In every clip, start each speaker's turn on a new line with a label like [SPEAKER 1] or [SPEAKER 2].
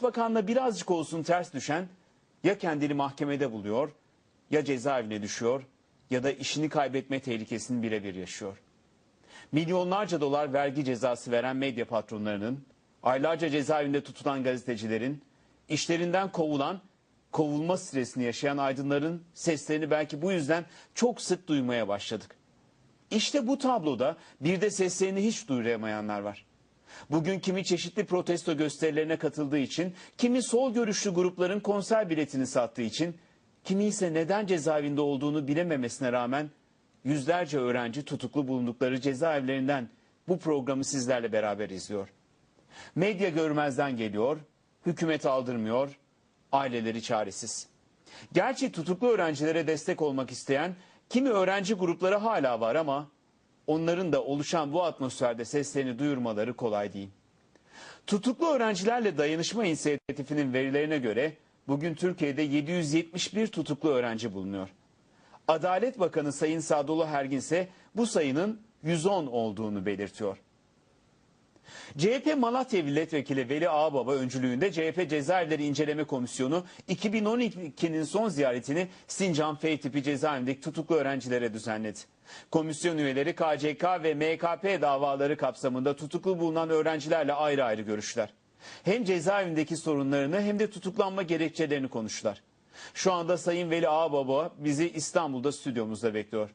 [SPEAKER 1] başbakanla birazcık olsun ters düşen ya kendini mahkemede buluyor ya cezaevine düşüyor ya da işini kaybetme tehlikesini birebir yaşıyor. Milyonlarca dolar vergi cezası veren medya patronlarının, aylarca cezaevinde tutulan gazetecilerin, işlerinden kovulan, kovulma stresini yaşayan aydınların seslerini belki bu yüzden çok sık duymaya başladık. İşte bu tabloda bir de seslerini hiç duyuramayanlar var. Bugün kimi çeşitli protesto gösterilerine katıldığı için, kimi sol görüşlü grupların konser biletini sattığı için, kimi ise neden cezaevinde olduğunu bilememesine rağmen yüzlerce öğrenci tutuklu bulundukları cezaevlerinden bu programı sizlerle beraber izliyor. Medya görmezden geliyor, hükümet aldırmıyor, aileleri çaresiz. Gerçi tutuklu öğrencilere destek olmak isteyen kimi öğrenci grupları hala var ama onların da oluşan bu atmosferde seslerini duyurmaları kolay değil. Tutuklu öğrencilerle dayanışma inisiyatifinin verilerine göre bugün Türkiye'de 771 tutuklu öğrenci bulunuyor. Adalet Bakanı Sayın Sadullah Ergin ise bu sayının 110 olduğunu belirtiyor. CHP Malatya Milletvekili Veli Ağbaba öncülüğünde CHP Cezaevleri İnceleme Komisyonu 2012'nin son ziyaretini Sincan F tipi cezaevindeki tutuklu öğrencilere düzenledi. Komisyon üyeleri KCK ve MKP davaları kapsamında tutuklu bulunan öğrencilerle ayrı ayrı görüştüler. Hem cezaevindeki sorunlarını hem de tutuklanma gerekçelerini konuştular. Şu anda Sayın Veli Ağbaba bizi İstanbul'da stüdyomuzda bekliyor.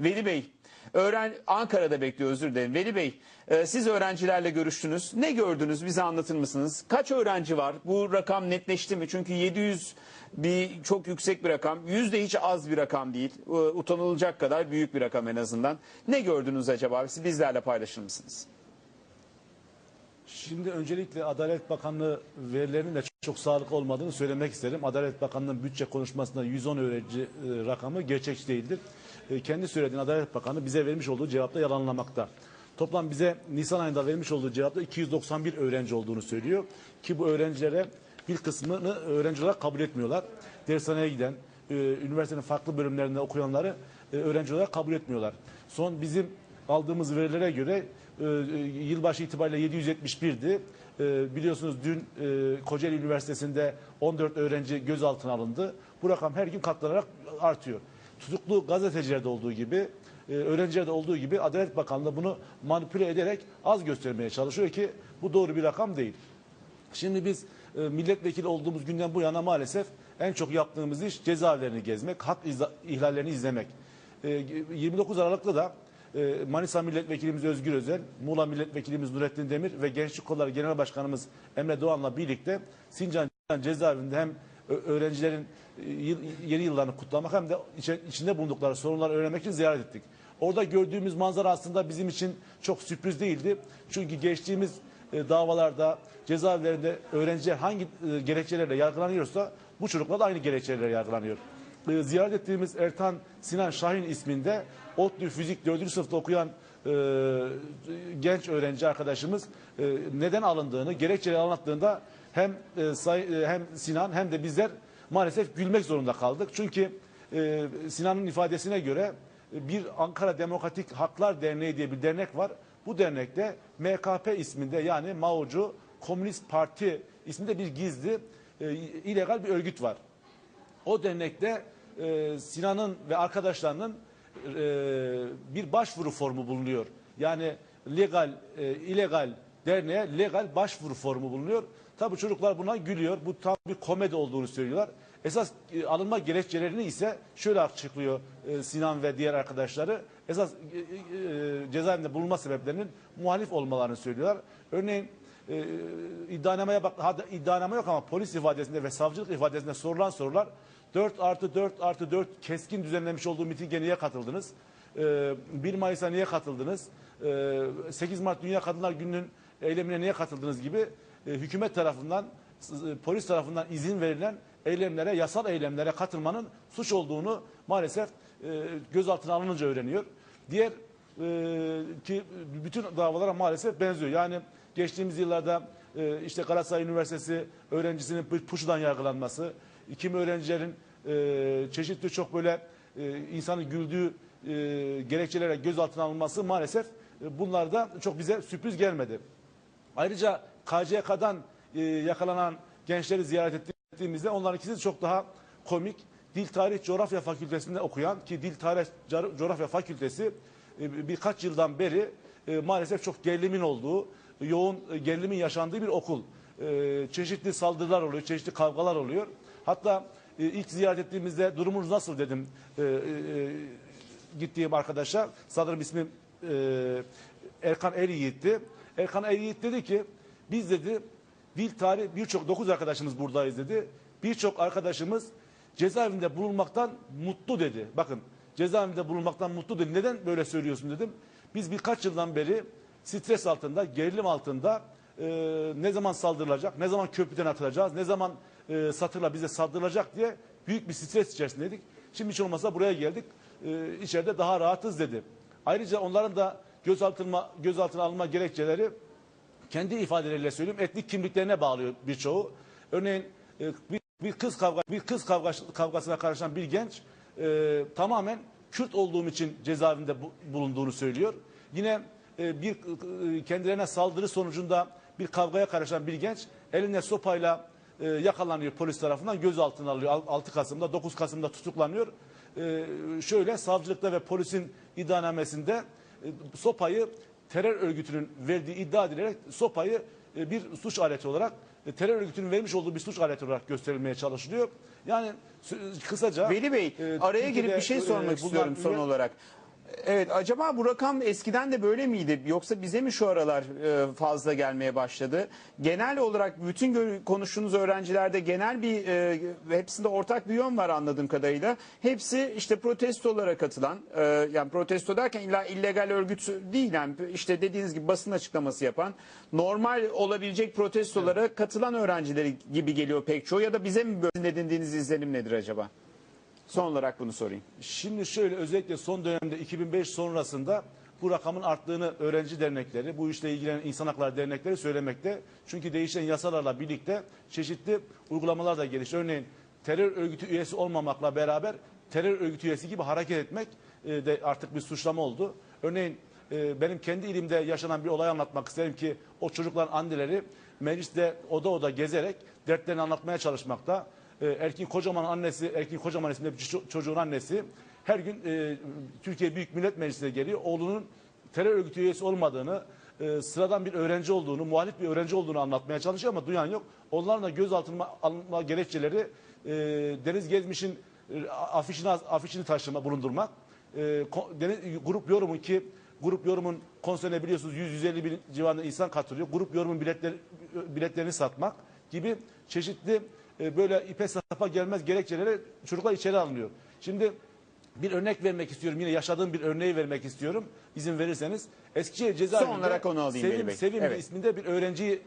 [SPEAKER 1] Veli Bey, öğren Ankara'da bekliyor özür dilerim. Veli Bey, e, siz öğrencilerle görüştünüz. Ne gördünüz bize anlatır mısınız? Kaç öğrenci var? Bu rakam netleşti mi? Çünkü 700 bir çok yüksek bir rakam. 100 de hiç az bir rakam değil. E, Utanılacak kadar büyük bir rakam en azından. Ne gördünüz acaba? Siz bizlerle paylaşır mısınız?
[SPEAKER 2] Şimdi öncelikle Adalet Bakanlığı verilerinin de çok sağlıklı olmadığını söylemek isterim. Adalet Bakanlığı'nın bütçe konuşmasında 110 öğrenci e, rakamı gerçekçi değildir. E, kendi söylediğin Adalet Bakanı bize vermiş olduğu cevapta yalanlamakta. Toplam bize Nisan ayında vermiş olduğu cevapta 291 öğrenci olduğunu söylüyor. Ki bu öğrencilere bir kısmını öğrenci olarak kabul etmiyorlar. Dershaneye giden, e, üniversitenin farklı bölümlerinde okuyanları e, öğrenci kabul etmiyorlar. Son bizim aldığımız verilere göre yılbaşı itibariyle 771'di. E, biliyorsunuz dün Kocaeli Üniversitesi'nde 14 öğrenci gözaltına alındı. Bu rakam her gün katlanarak artıyor. Tutuklu gazetecilerde olduğu gibi, e, öğrencilerde olduğu gibi Adalet Bakanlığı bunu manipüle ederek az göstermeye çalışıyor ki bu doğru bir rakam değil. Şimdi biz e, milletvekili olduğumuz günden bu yana maalesef en çok yaptığımız iş cezaevlerini gezmek, hak ihlallerini izlemek. E, 29 Aralık'ta da e, Manisa Milletvekilimiz Özgür Özel, Muğla Milletvekilimiz Nurettin Demir ve Gençlik Kolları Genel Başkanımız Emre Doğan'la birlikte Sincan cezaevinde hem öğrencilerin e, yeni yıllarını kutlamak hem de içinde bulundukları sorunları öğrenmek için ziyaret ettik. Orada gördüğümüz manzara aslında bizim için çok sürpriz değildi. Çünkü geçtiğimiz e, davalarda cezaevlerinde öğrenciler hangi e, gerekçelerle yargılanıyorsa bu çocuklar da aynı gerekçelerle yargılanıyor. Ziyaret ettiğimiz Ertan Sinan Şahin isminde ODTÜ Fizik 4. sınıfta okuyan e, genç öğrenci arkadaşımız e, neden alındığını, gerekçeleri anlattığında hem e, say, e, hem Sinan hem de bizler maalesef gülmek zorunda kaldık. Çünkü e, Sinan'ın ifadesine göre e, bir Ankara Demokratik Haklar Derneği diye bir dernek var. Bu dernekte MKP isminde yani Mao'cu Komünist Parti isminde bir gizli e, illegal bir örgüt var. O dernekte e, Sinan'ın ve arkadaşlarının e, bir başvuru formu bulunuyor. Yani legal, e, illegal derneğe legal başvuru formu bulunuyor. Tabii çocuklar buna gülüyor. Bu tam bir komedi olduğunu söylüyorlar. Esas e, alınma gerekçelerini ise şöyle açıklıyor e, Sinan ve diğer arkadaşları. Esas e, e, cezaevinde bulunma sebeplerinin muhalif olmalarını söylüyorlar. Örneğin e, iddianamaya bak, ha, iddianame yok ama polis ifadesinde ve savcılık ifadesinde sorulan sorular 4 artı 4 artı 4 keskin düzenlemiş olduğu mitinge niye katıldınız? E, 1 Mayıs'a niye katıldınız? E, 8 Mart Dünya Kadınlar Günü'nün eylemine niye katıldınız gibi e, hükümet tarafından, e, polis tarafından izin verilen eylemlere, yasal eylemlere katılmanın suç olduğunu maalesef e, gözaltına alınınca öğreniyor. Diğer e, ki bütün davalara maalesef benziyor. Yani geçtiğimiz yıllarda işte Galatasaray Üniversitesi öğrencisinin pu- puşudan yargılanması, kimi öğrencilerin çeşitli çok böyle e, insanın güldüğü e, gerekçelere gözaltına alınması maalesef bunlar da çok bize sürpriz gelmedi. Ayrıca KCK'dan e, yakalanan gençleri ziyaret ettiğimizde onların ikisi çok daha komik. Dil Tarih Coğrafya Fakültesi'nde okuyan ki Dil Tarih Co- Coğrafya Fakültesi e, birkaç yıldan beri e, maalesef çok gerilimin olduğu, yoğun e, gerilimin yaşandığı bir okul. E, Çeşitli saldırılar oluyor, çeşitli kavgalar oluyor. Hatta e, ilk ziyaret ettiğimizde durumunuz nasıl dedim e, e, gittiğim arkadaşa. Sanırım ismi e, Erkan Eriyiğit'ti. Erkan Eriyiğit dedi ki biz dedi dil tarih birçok dokuz arkadaşımız buradayız dedi. Birçok arkadaşımız cezaevinde bulunmaktan mutlu dedi. Bakın cezaevinde bulunmaktan mutlu dedi. Neden böyle söylüyorsun dedim. Biz birkaç yıldan beri stres altında, gerilim altında e, ne zaman saldırılacak, ne zaman köprüden atılacağız, ne zaman e, satırla bize saldırılacak diye büyük bir stres içerisindeydik. Şimdi hiç olmazsa buraya geldik. E, içeride daha rahatız dedi. Ayrıca onların da gözaltına, gözaltına alınma gerekçeleri kendi ifadeleriyle söyleyeyim etnik kimliklerine bağlıyor birçoğu. Örneğin e, bir, bir kız kavga bir kız kavga, kavgasına karışan bir genç e, tamamen Kürt olduğum için cezaevinde bu- bulunduğunu söylüyor. Yine e, bir e, kendilerine saldırı sonucunda bir kavgaya karışan bir genç eline sopayla e, yakalanıyor polis tarafından gözaltına alıyor. Al- 6 Kasım'da 9 Kasım'da tutuklanıyor. E, şöyle savcılıkta ve polisin iddianamesinde e, sopayı terör örgütünün verdiği iddia edilerek sopayı e, bir suç aleti olarak e, terör örgütünün vermiş olduğu bir suç aleti olarak gösterilmeye çalışılıyor. Yani kısaca
[SPEAKER 1] Veli Bey
[SPEAKER 2] e,
[SPEAKER 1] araya girip bir şey
[SPEAKER 2] e,
[SPEAKER 1] sormak
[SPEAKER 2] bulunan
[SPEAKER 1] istiyorum son olarak. Evet acaba bu rakam eskiden de böyle miydi yoksa bize mi şu aralar e, fazla gelmeye başladı? Genel olarak bütün konuştuğunuz öğrencilerde genel bir e, hepsinde ortak bir yön var anladığım kadarıyla. Hepsi işte protestolara katılan e, yani protesto derken illa illegal örgüt değil yani işte dediğiniz gibi basın açıklaması yapan normal olabilecek protestolara katılan öğrencileri gibi geliyor pek çoğu ya da bize mi böyle edindiğiniz izlenim nedir acaba? Son olarak bunu sorayım.
[SPEAKER 2] Şimdi şöyle özellikle son dönemde 2005 sonrasında bu rakamın arttığını öğrenci dernekleri, bu işle ilgilenen insan hakları dernekleri söylemekte. Çünkü değişen yasalarla birlikte çeşitli uygulamalar da gelişti. Örneğin terör örgütü üyesi olmamakla beraber terör örgütü üyesi gibi hareket etmek e, de artık bir suçlama oldu. Örneğin e, benim kendi ilimde yaşanan bir olay anlatmak isterim ki o çocukların anneleri mecliste oda oda gezerek dertlerini anlatmaya çalışmakta. E, Erkin Kocaman annesi, Erkin Kocaman isimli bir ço- çocuğun annesi her gün e, Türkiye Büyük Millet Meclisi'ne geliyor. Oğlunun terör örgütü üyesi olmadığını, e, sıradan bir öğrenci olduğunu, muhalif bir öğrenci olduğunu anlatmaya çalışıyor ama duyan yok. Onların da gözaltına alınma gerekçeleri e, Deniz Gezmiş'in e, afişini, afişini taşıma, bulundurmak. E, Deniz, grup yorumun ki grup yorumun konserine biliyorsunuz 100-150 bin civarında insan katılıyor. Grup yorumun biletleri, biletlerini satmak gibi çeşitli e, böyle ipe sapa gelmez gerekçeleri çocuklar içeri alınıyor. Şimdi bir örnek vermek istiyorum. Yine yaşadığım bir örneği vermek istiyorum. İzin verirseniz. Eskişehir cezaevinde
[SPEAKER 1] Son olarak onu alayım Veli
[SPEAKER 2] Sevim,
[SPEAKER 1] Bey.
[SPEAKER 2] Sevimli
[SPEAKER 1] Evet.
[SPEAKER 2] isminde bir öğrenciyi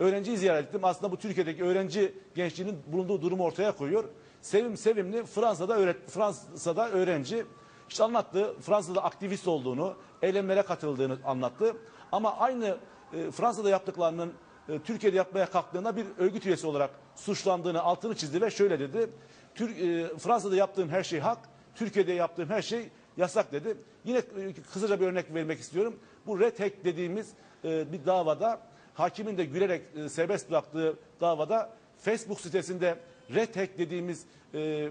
[SPEAKER 2] öğrenciyi ziyaret ettim. Aslında bu Türkiye'deki öğrenci gençliğinin bulunduğu durumu ortaya koyuyor. Sevim Sevimli Fransa'da öğret Fransa'da öğrenci. İşte anlattı. Fransa'da aktivist olduğunu, eylemlere katıldığını anlattı. Ama aynı e, Fransa'da yaptıklarının e, Türkiye'de yapmaya kalktığında bir örgüt üyesi olarak suçlandığını altını çizdi ve şöyle dedi. Türk, e, Fransa'da yaptığım her şey hak, Türkiye'de yaptığım her şey yasak dedi. Yine e, kısaca bir örnek vermek istiyorum. Bu RETEK dediğimiz e, bir davada hakimin de gülerek e, serbest bıraktığı davada Facebook sitesinde RETEK dediğimiz e, e,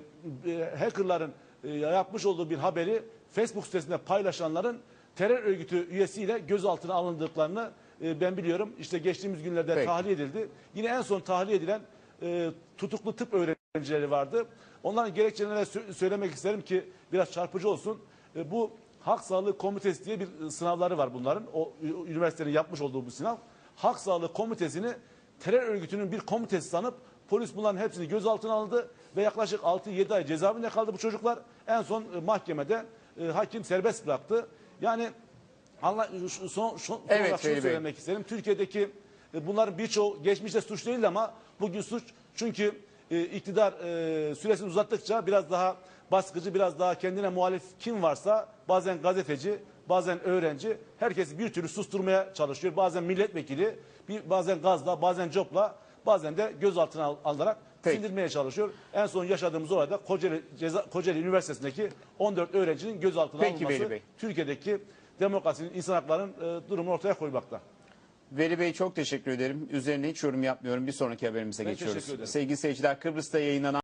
[SPEAKER 2] hackerların e, yapmış olduğu bir haberi Facebook sitesinde paylaşanların terör örgütü üyesiyle gözaltına alındıklarını e, ben biliyorum. İşte geçtiğimiz günlerde
[SPEAKER 1] Peki.
[SPEAKER 2] tahliye edildi. Yine en son tahliye edilen e, tutuklu tıp öğrencileri vardı. Onların gerekçelerini sö- söylemek isterim ki biraz çarpıcı olsun. E, bu Halk Sağlığı Komitesi diye bir sınavları var bunların. O üniversitenin yapmış olduğu bu sınav. Halk Sağlığı Komitesi'ni terör örgütünün bir komitesi sanıp polis bunların hepsini gözaltına aldı ve yaklaşık 6-7 ay cezaevinde kaldı bu çocuklar. En son e, mahkemede e, hakim serbest bıraktı. Yani Allah şu- son, son
[SPEAKER 1] Evet,
[SPEAKER 2] olarak şunu söylemek isterim. Türkiye'deki e, bunların birçoğu geçmişte suç değil ama bugün suç. Çünkü e, iktidar e, süresini uzattıkça biraz daha baskıcı, biraz daha kendine muhalif kim varsa bazen gazeteci, bazen öğrenci herkesi bir türlü susturmaya çalışıyor. Bazen milletvekili, bir, bazen gazla, bazen copla, bazen de gözaltına al- alınarak
[SPEAKER 1] Peki.
[SPEAKER 2] sindirmeye çalışıyor. En son yaşadığımız olayda Kocaeli, Ceza, Kocaeli Üniversitesi'ndeki 14 öğrencinin gözaltına
[SPEAKER 1] Peki
[SPEAKER 2] alınması
[SPEAKER 1] Bey.
[SPEAKER 2] Türkiye'deki demokrasinin, insan haklarının e, durumunu ortaya koymakta.
[SPEAKER 1] Veli Bey çok teşekkür ederim. Üzerine hiç yorum yapmıyorum. Bir sonraki haberimize
[SPEAKER 2] Ben
[SPEAKER 1] geçiyoruz.
[SPEAKER 2] ederim.
[SPEAKER 1] Sevgili seyirciler Kıbrıs'ta yayınlanan